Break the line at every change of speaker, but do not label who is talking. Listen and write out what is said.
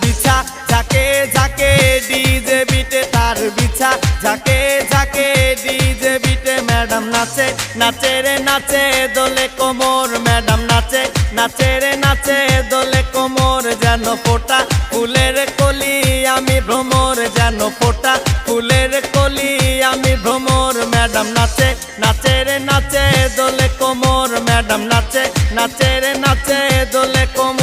বিছা, ঝাকে ঝাকে DJ বিটে তার বিছা, ঝাকে ঝাকে DJ বিটে ম্যাডাম নাচে নাচে রে নাচে দোলে কোমর ম্যাডাম নাচে নাচে রে নাচে দোলে কোমর, যেন ফোটা ফুলের কলি আমি ভ্রমর, যেন ফোটা ফুলের কলি আমি ভ্রমর ম্যাডাম নাচে নাচে রে নাচে দোলে কোমর ম্যাডাম নাচে নাচে রে নাচে দোলে কোমর।